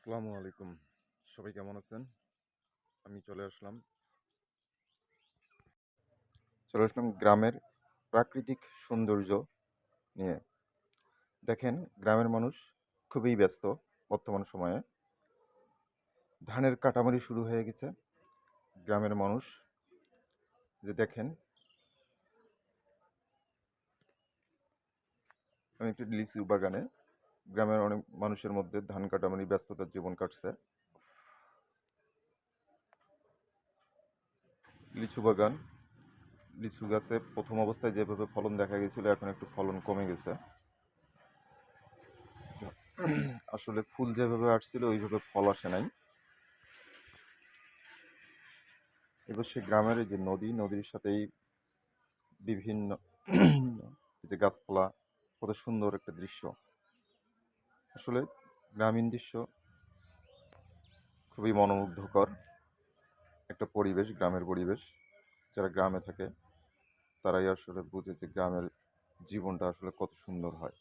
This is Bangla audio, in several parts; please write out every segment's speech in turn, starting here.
আসসালামু আলাইকুম। সবাই কেমন আছেন? আমি চলে আসলাম। চলে আসলাম গ্রামের প্রাকৃতিক সৌন্দর্য নিয়ে। দেখেন, গ্রামের মানুষ খুবই ব্যস্ত বর্তমান সময়ে। ধানের কাটামারি শুরু হয়ে গেছে। গ্রামের মানুষ যে দেখেন, আমি একটি লিচু বাগানে গ্রামের অনেক মানুষের মধ্যে ধান কাটামারি ব্যস্ততার জীবন কাটছে। লিচু বাগান, লিচু গাছে প্রথম অবস্থায় যেভাবে ফলন দেখা গেছিল, এখন একটু ফলন কমে গেছে। আসলে ফুল যেভাবে আসছিল, ওইভাবে ফল আসে নাই। এবার সে গ্রামের যে নদী, নদীর সাথেই বিভিন্ন যে গাছপালা, কত সুন্দর একটা দৃশ্য। আসলে গ্রামীণ দৃশ্য খুবই মনোমুগ্ধকর। একটা পরিবেশ, গ্রামের পরিবেশ। যারা গ্রামে থাকে, তারাই আসলে বুঝে যে গ্রামের জীবনটা আসলে কত সুন্দর হয়।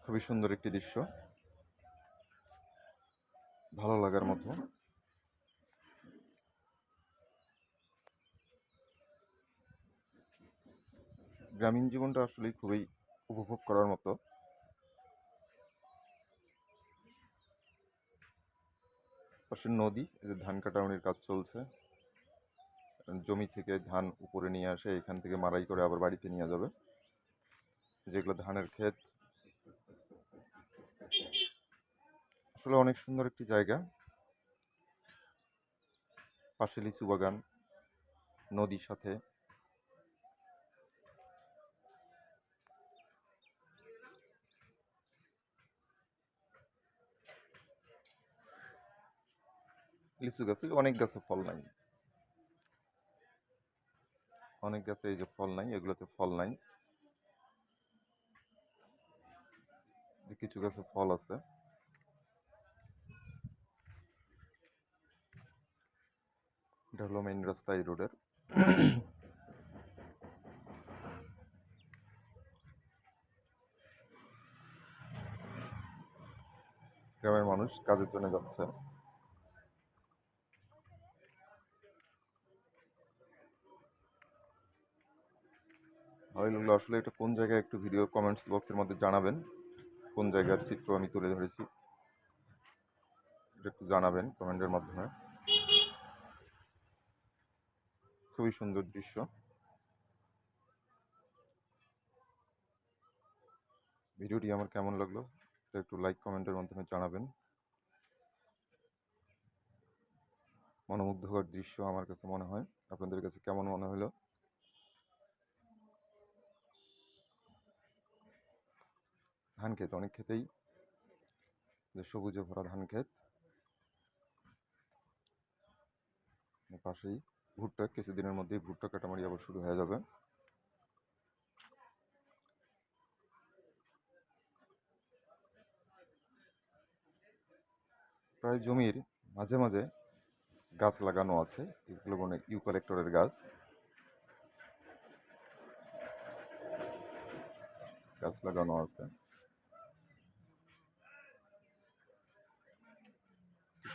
খুবই সুন্দর একটি দৃশ্য। ভালো লাগার মতো। গ্রামীণ জীবনটা আসলেই খুবই উপভোগ করার মতো। পাশে নদী, এই যে ধান কাটাউনির কাজ চলছে। জমি থেকে ধান উপরে নিয়ে আসে, এখান থেকে মারাই করে আবার বাড়িতে নিয়ে যাবে। যেগুলো ধানের ক্ষেত। আসলে অনেক সুন্দর একটি জায়গা। পাশে লিচু বাগান, নদীর সাথে। লিচু গাছে অনেক গাছে ফল নাই। অনেক গাছে এই যে ফল নাই, এগুলোতে ফল নাই। যে কিছু গাছে ফল আছে। এটা হলো মেইন রাস্তা এই রোডের গ্রামের মানুষ কাজের জন্য যাচ্ছে। ভালোই লাগল আসলে এটা কোন জায়গায় একটু ভিডিও কমেন্টস বক্সের মধ্যে জানাবেন? কোন জায়গার চিত্র আমি তুলে ধরেছি? এটা একটু জানাবেন কমেন্টের মাধ্যমে। খুবই সুন্দর দৃশ্য। ভিডিওটি আমার কেমন লাগল? এটা একটু লাইক কমেন্টের মাধ্যমে জানাবেন। মনোমুগ্ধকর দৃশ্য আমার কাছে মনে হয়। আপনাদের কাছে কেমন মনে হলো? ধান ক্ষেত অনেক ক্ষেতেই। যে সবুজে ভরা ধান ক্ষেত পাশেই ভুট্টা, কিছুদিনের মধ্যেই ভুট্টা কাটামারি আবার শুরু হয়ে যাবে। প্রায় জমির মাঝে মাঝে গাছ লাগানো আছে, এগুলো মানে ইউকালেক্টরের গাছ। গাছ লাগানো আছে।